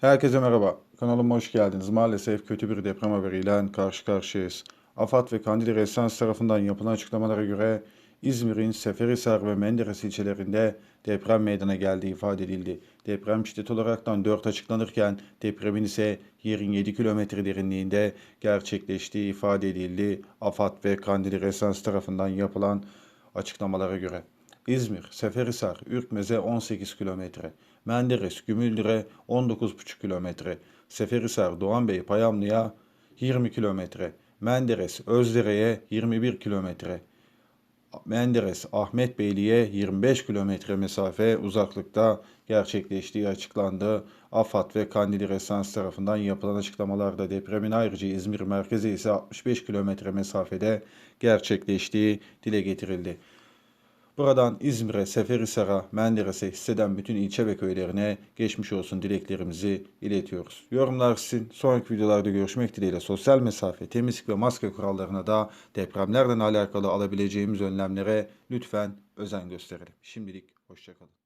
Herkese merhaba. Kanalıma hoş geldiniz. Maalesef kötü bir deprem haberiyle karşı karşıyayız. AFAD ve Kandili Resans tarafından yapılan açıklamalara göre İzmir'in Seferihisar ve Menderes ilçelerinde deprem meydana geldiği ifade edildi. Deprem şiddet olaraktan 4 açıklanırken depremin ise yerin 7 kilometre derinliğinde gerçekleştiği ifade edildi. AFAD ve Kandili Resans tarafından yapılan açıklamalara göre. İzmir, Seferihisar, Ürkmez'e 18 kilometre, Menderes, Gümüldür'e 19,5 kilometre, Seferihisar, Doğanbey, Payamlı'ya 20 kilometre, Menderes, Özdere'ye 21 kilometre, Menderes, Ahmetbeyli'ye 25 kilometre mesafe uzaklıkta gerçekleştiği açıklandı. AFAD ve Kandili Resans tarafından yapılan açıklamalarda depremin ayrıca İzmir merkeze ise 65 kilometre mesafede gerçekleştiği dile getirildi. Buradan İzmir'e, Seferihisar'a, Menderes'e hisseden bütün ilçe ve köylerine geçmiş olsun dileklerimizi iletiyoruz. Yorumlar sizin. Sonraki videolarda görüşmek dileğiyle sosyal mesafe, temizlik ve maske kurallarına da depremlerden alakalı alabileceğimiz önlemlere lütfen özen gösterelim. Şimdilik hoşçakalın.